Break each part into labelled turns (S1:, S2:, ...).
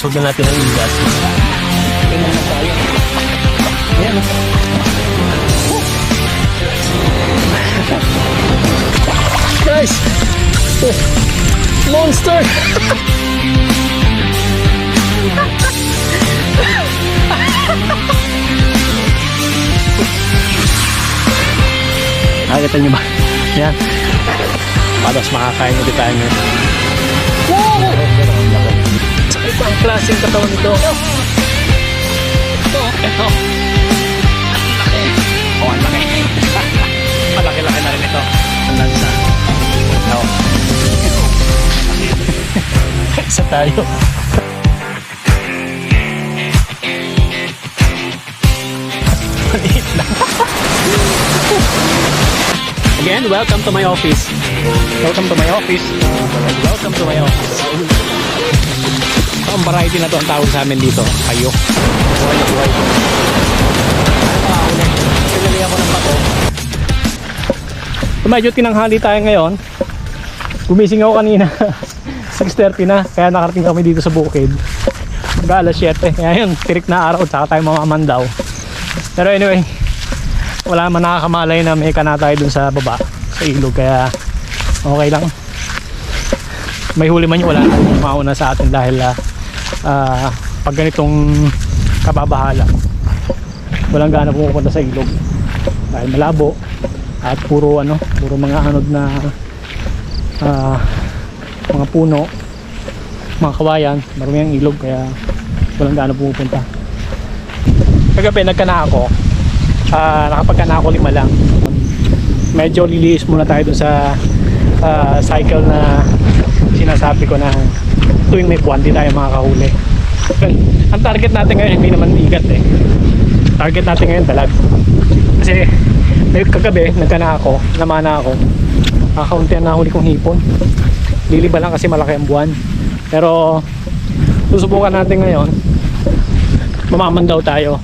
S1: guys, huwag na natin ang igas. Tingnan na tayo. Ayan. guys! Oh, monster! Nakakita niyo ba? Yan. Palos makakain ulit tayo ngayon. Ito ang klaseng katawan nito. Ito, ito. Ang laki. Oh, ang laki. Malaki-laki na rin ito. Ang lansa. Ito. Isa tayo. Maliit lang. Again, welcome to my office. Welcome to my office. Welcome to my office. Ang variety na to ang tawag sa amin dito. Kayo. Buhay na buhay ko. Pinali ako ng bato. So, medyo tinanghali tayo ngayon. Gumising ako kanina. 6.30 na. Kaya nakarating kami dito sa bukid. Hanggang alas 7. Kaya yun, tirik na araw. Tsaka tayo mamamandaw. Pero anyway, wala man nakakamalay na may kana tayo dun sa baba sa ilog kaya okay lang may huli man yung wala nang mauna sa atin dahil ah, ah, pag ganitong kababahala walang gana pumupunta sa ilog. Dahil malabo at puro ano puro mga anod na ah, mga puno mga kawayan marami ang ilog kaya walang gana pumupunta kagabi nagkana ako. Uh, nakapagkana ako lima lang. Medyo liliis muna tayo dun sa ah, cycle na sinasabi ko na tuwing may buwan di tayo makakahuli. Ang target natin ngayon hindi naman igat eh. Target natin ngayon dalag. Kasi may kagabi nagkana ako namana ako. Kakaunti ang nahuli kong hipon. Liliba lang kasi malaki ang buwan. Pero susubukan natin ngayon. Mamaman daw tayo.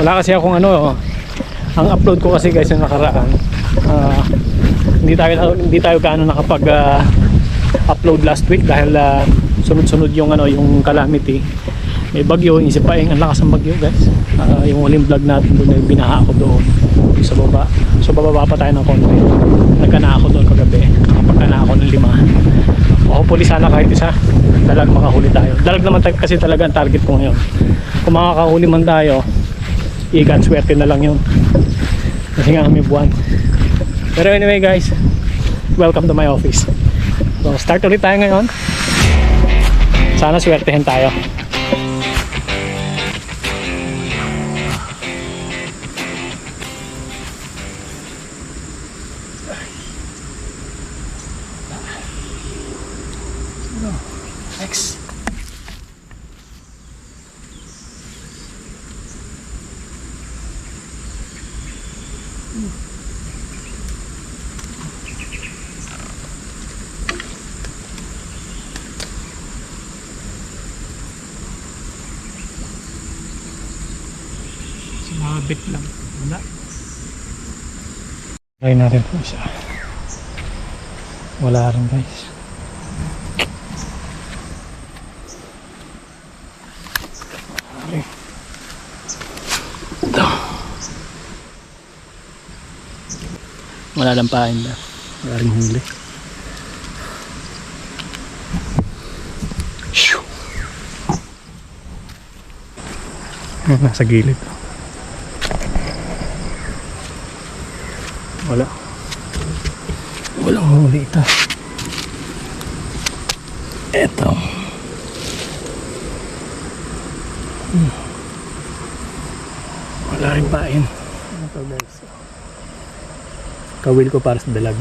S1: Wala kasi akong ano ang upload ko kasi guys yung nakaraan. Ah, hindi tayo hindi tayo gaano nakapag ah, upload last week dahil ah, sunod-sunod yung ano yung calamity. May bagyo isip pa ang lakas ng bagyo guys. Ah, yung huling vlog natin doon yung binaha ako doon. Sa baba. So bababa pa tayo ng konti. Nagkana ako doon kagabi. Nakapagkana ako ng lima. Hopefully sana kahit isa dalag makahuli tayo. Dalag naman tayo kasi talaga ang target ko ngayon. Kung makakahuli man tayo ikan swerte na lang yun. Kasi nga may buwan. Pero anyway guys welcome to my office so start ulit tayo ngayon. Sana swertehin tayo Sumabit lang. Wala. Try natin po siya. Wala rin guys. Okay. Ito. Wala lang pain na. Wala rin huli. Nasa gilid. Wala. Walang huli ito. Eto. Hmm. Wala rin pain. Ano to guys? Kawil ko para sa dalag.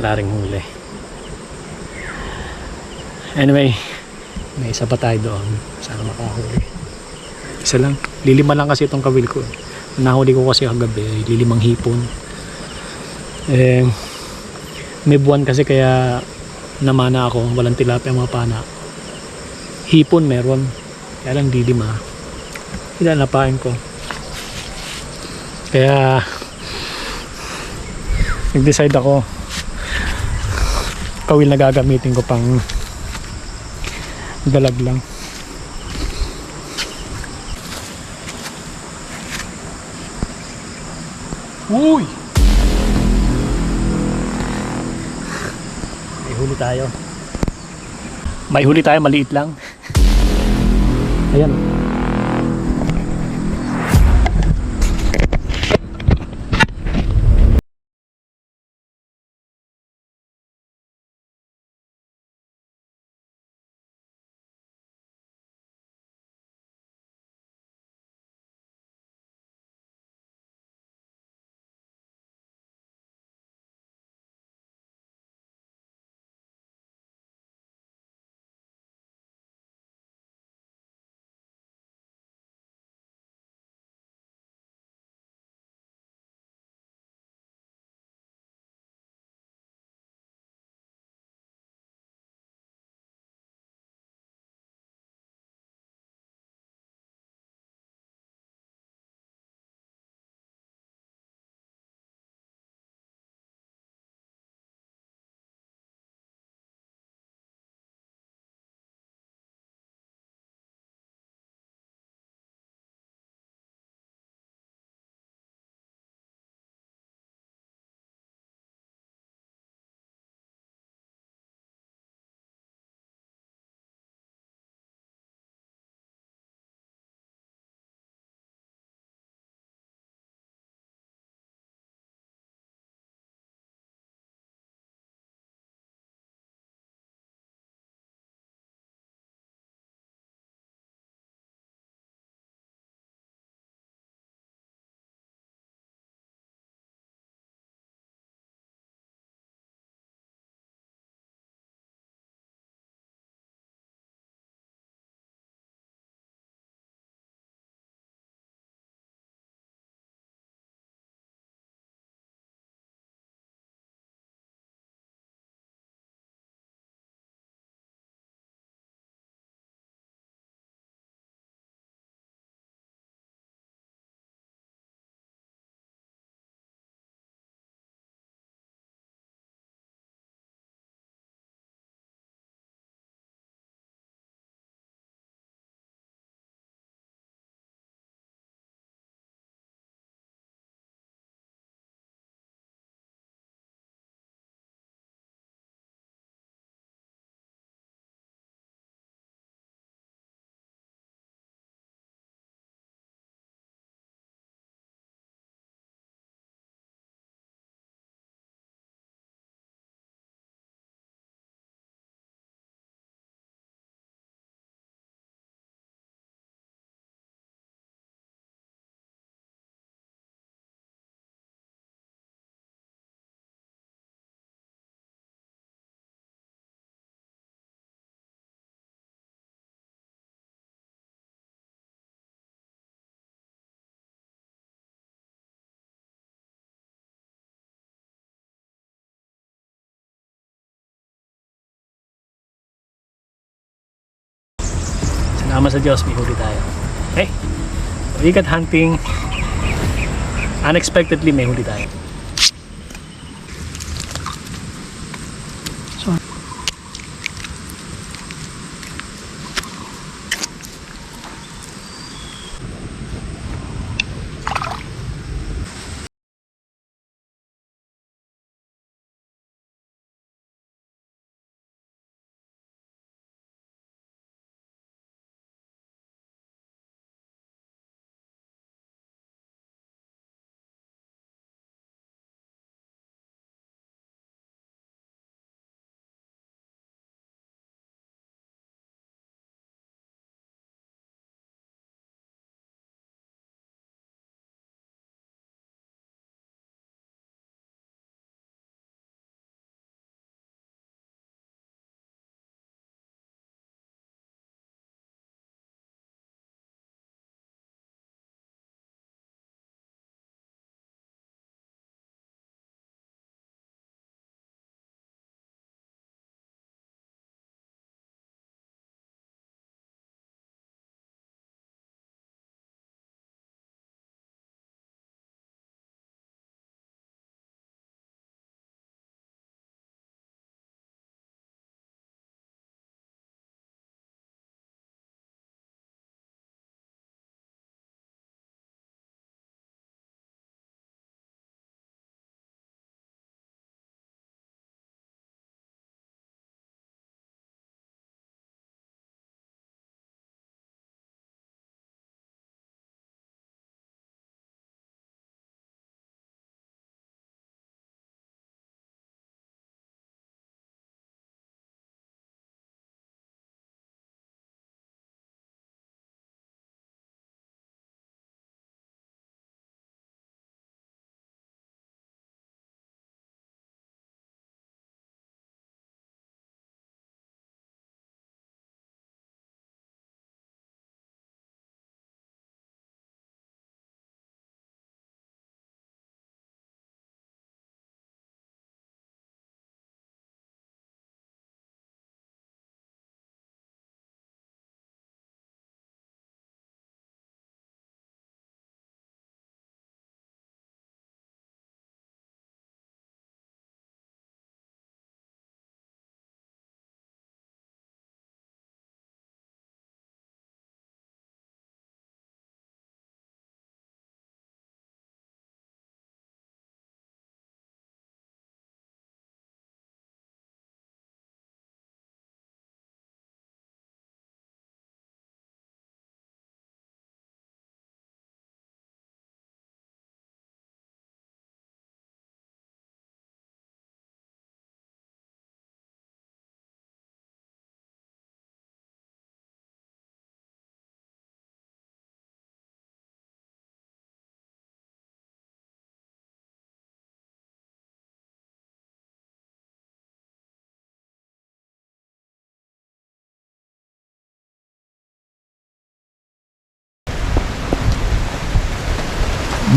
S1: Wala rin huli. Anyway, may isa pa tayo doon. Sana makahuli. Isa lang. Lilima lang kasi itong kawil ko. Nahuli ko kasi kagabi, lilimang hipon. Eh, may buwan kasi kaya namana ako. Walang tilapia mga pana. Hipon meron. Kaya lang di lima. Ilanapain ko. Kaya nag-decide ako kawil na gagamitin ko pang dalag lang. Uy! May huli tayo. May huli tayo, maliit lang. Ayan. Salamat sa Diyos, may huli tayo. Okay? Wicked hunting. Unexpectedly, may huli tayo.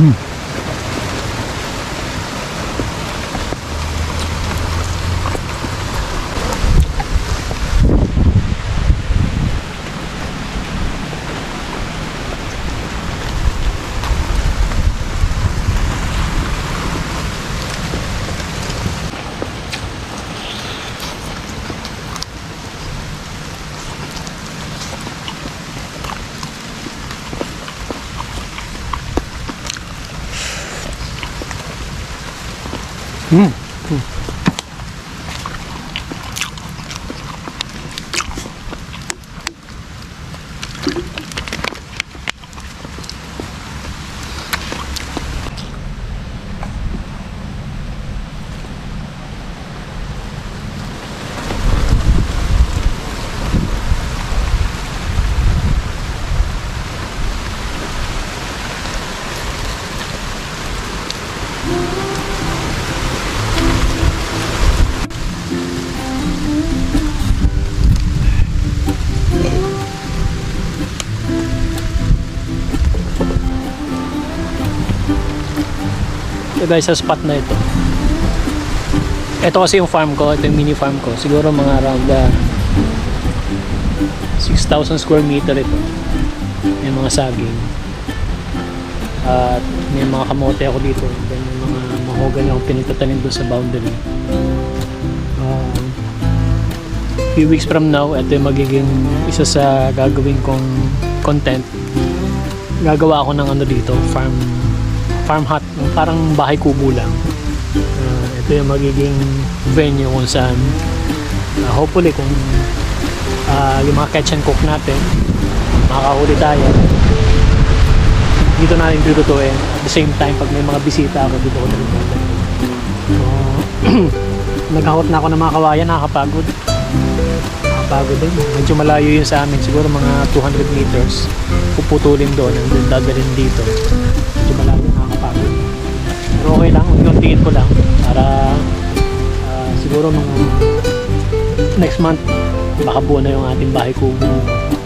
S1: Mm. Hum. hum. Ito guys, sa spot na ito. Ito kasi yung farm ko, ito yung mini farm ko. Siguro mga around uh, 6,000 square meter ito. May mga saging. At may mga kamote ako dito. Then may mga mahogany akong pinagtatanim doon sa boundary. Um, few weeks from now, ito yung magiging isa sa gagawin kong content. Gagawa ako ng ano dito, farm farm hut, parang bahay kubo lang. Ah, ito yung magiging venue kung saan ah, hopefully kung ah, yung mga catch and cook natin makakahuli tayo. Dito natin dudutuin. At the same time pag may mga bisita ako dito ko dadalhin. so naghahot na ako ng mga kawayan nakakapagod. Nakakapagod din. Medyo malayo yun sa amin. Siguro mga 200 meters. Puputulin doon and then dadalhin dito unti ko lang para ah, siguro mga next month baka buo na yung ating bahay kubo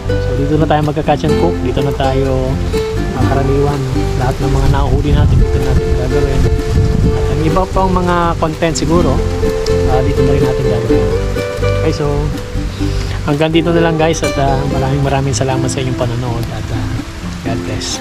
S1: so dito na tayo magka-catch and cook. Dito na tayo uh, karaniwan lahat ng mga nahuhuli natin dito natin gagawin. At ang iba pang mga content siguro ah, dito na rin natin gagawin. Okay so hanggang dito na lang guys. At ah, maraming maraming salamat sa inyong panonood. At ah, God bless